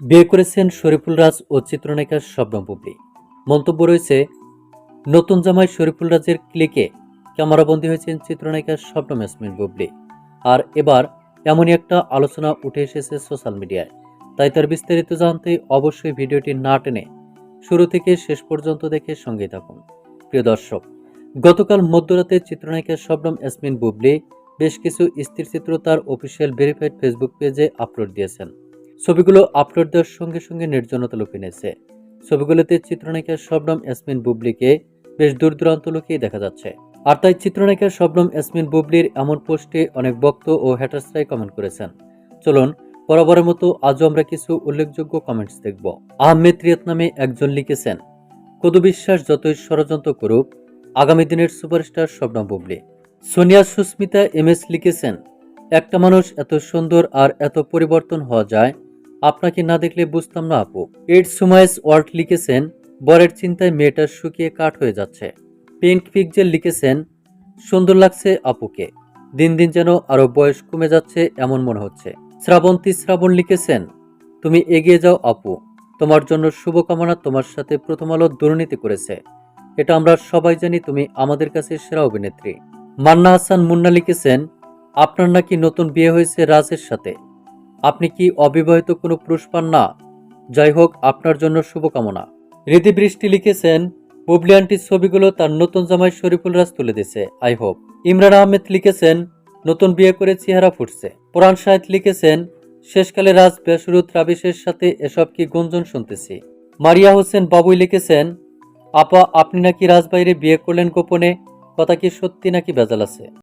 বিয়ে করেছেন শরীফুল রাজ ও চিত্রনায়িকা শবনম বুবলি মন্তব্য রয়েছে, নতুন জামাই শরীফুল রাজের ক্লিকে ক্যামেরাবন্দী হয়েছেন চিত্রনায়িকা শবনম ইয়াসমিন বুবলি। আর এবার এমনই একটা আলোচনা উঠে এসেছে সোশ্যাল মিডিয়ায়। তাই তার বিস্তারিত জানতে অবশ্যই ভিডিওটি না টেনে শুরু থেকে শেষ পর্যন্ত দেখে সঙ্গে থাকুন। প্রিয় দর্শক, গতকাল মধ্যরাতে চিত্রনায়িকা শবনম ইয়াসমিন বুবলি বেশ কিছু স্থিরচিত্র তার অফিসিয়াল ভেরিফাইড ফেসবুক পেজে আপলোড দিয়েছেন। ছবিগুলো আপলোড দেওয়ার সঙ্গে সঙ্গে নির্জনতা লুকিয়ে নিয়েছে। ছবিগুলোতে চিত্রনায়িকা শবনম ইয়াসমিন বুবলিকে বেশ দূর দূরান্ত লুকিয়ে দেখা যাচ্ছে। আর তাই চিত্রনায়িকা শবনম ইয়াসমিন বুবলির এমন পোস্টে অনেক বক্ত ও হ্যাটার্সরাই কমেন্ট করেছেন। চলুন, বরাবরের মতো আজও আমরা কিছু উল্লেখযোগ্য কমেন্টস দেখব। আহমেদ রিয়াত নামে একজন লিখেছেন, কদু বিশ্বাস যতই ষড়যন্ত্র করুক, আগামী দিনের superstar Shabnam Bubly. Sonia Susmita M S লিখেছেন, একটা মানুষ এত সুন্দর আর এত পরিবর্তন হওয়া যায় আপনাকে না দেখলে বুঝতাম না, আপু। এইট সুমাইস ওয়ার্ল্ড লিখেছেন, বরের চিন্তায় মেয়েটা শুকিয়ে কাঠ হয়ে যাচ্ছে। পিঙ্ক পিকজেল লিখেছেন, সুন্দর লাগছে আপুকে। দিন দিন যেন আরও বয়স কমে যাচ্ছে এমন মনে হচ্ছে। শ্রাবন্তী শ্রাবণ লিখেছেন, তুমি এগিয়ে যাও, আপু। তোমার জন্য শুভকামনা তোমার সাথে প্রথম আলো দুর্নীতি করেছে। এটা আমরা সবাই জানি, তুমি আমাদের কাছে সেরা অভিনেত্রী। মান্না হাসান মুন্না লিখেছেন, আপনার নাকি নতুন বিয়ে হয়েছে রাজের সাথে। আপনি কি অবিবাহিত কোনো পুরুষ পান না? যাই হোক, আপনার জন্য শুভকামনা। রীতি বৃষ্টি লিখেছেন বুবলি আন্টির ছবিগুলো তার নতুন জামাই শরীফুল রাজ তুলে দিছে আই হোপ। ইমরান আহমেদ লিখেছেন, নতুন বিয়ে করে চেহারা ফুটছে। পুরাণ সাহেদ লিখেছেন, শেষকালে রাজ বেসরুদ রাবিশের সাথে এসব কি গুঞ্জন শুনতেছি। মারিয়া হোসেন বাবুই লিখেছেন, আপা, আপনি নাকি রাজবাইরে বিয়ে করলেন গোপনে? কথা কি সত্যি নাকি ভেজাল আছে?